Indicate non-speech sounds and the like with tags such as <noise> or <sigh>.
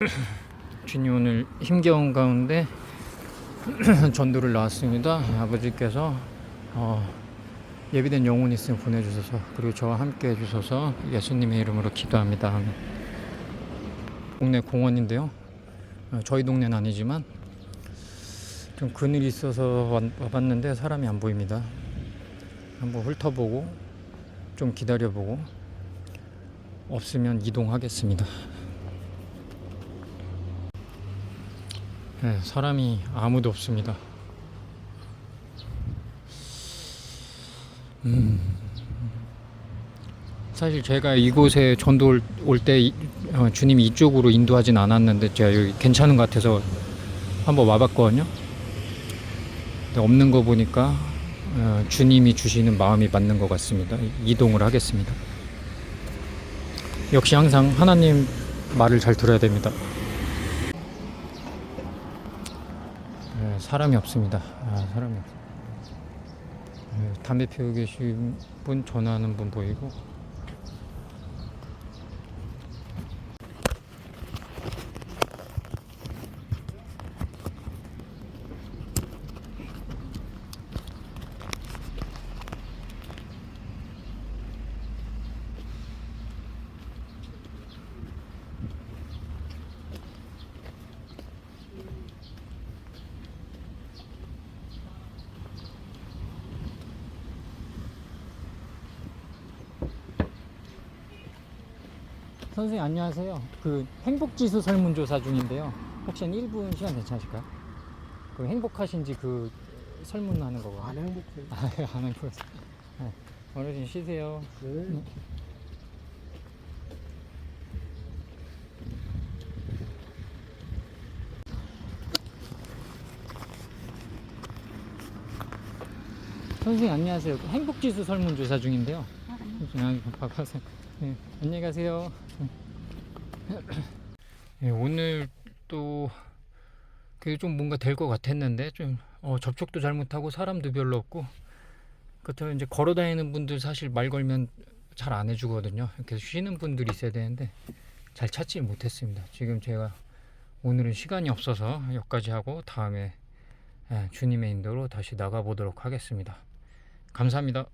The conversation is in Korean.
<coughs> 준이 오늘 힘겨운 가운데 <coughs> 전도를 나왔습니다. 아버지께서 어, 예비된 영혼 있으면 보내주셔서 그리고 저와 함께 해주셔서 예수님의 이름으로 기도합니다. 동네 공원인데요. 어, 저희 동네는 아니지만 좀 그늘이 있어서 와- 와봤는데 사람이 안 보입니다. 한번 훑어보고 좀 기다려보고 없으면 이동하겠습니다. 네, 사람이 아무도 없습니다. 음, 사실 제가 이곳에 전도 올때 주님이 이쪽으로 인도하진 않았는데 제가 여기 괜찮은 것 같아서 한번 와봤거든요. 근데 없는 거 보니까 어, 주님이 주시는 마음이 맞는 것 같습니다. 이동을 하겠습니다. 역시 항상 하나님 말을 잘 들어야 됩니다. 네, 사람이 없습니다. 아, 사람이 없. 네, 담배 피우고 계신 분, 전화하는 분 보이고. 선생님 안녕하세요. 그 행복지수 설문조사 중인데요. 혹시 한 1분 시간 괜찮으실까요? 그 행복하신지 그 설문하는 거고. 안 행복해. 아, 예, 안 행복해요. 네. 어르신 쉬세요. 네. 선생님 안녕하세요. 그 행복지수 설문조사 중인데요. 아, 바빠서. 네, 안녕히 가세요. 네, 오늘 또 그게 좀 뭔가 될 것 같았는데 좀 어, 접촉도 잘못하고 사람도 별로 없고 그렇다고 이제 걸어 다니는 분들 사실 말 걸면 잘 안 해주거든요. 이렇게 쉬는 분들이 있어야 되는데 잘 찾지 못했습니다. 지금 제가 오늘은 시간이 없어서 여기까지 하고 다음에 예, 주님의 인도로 다시 나가 보도록 하겠습니다. 감사합니다.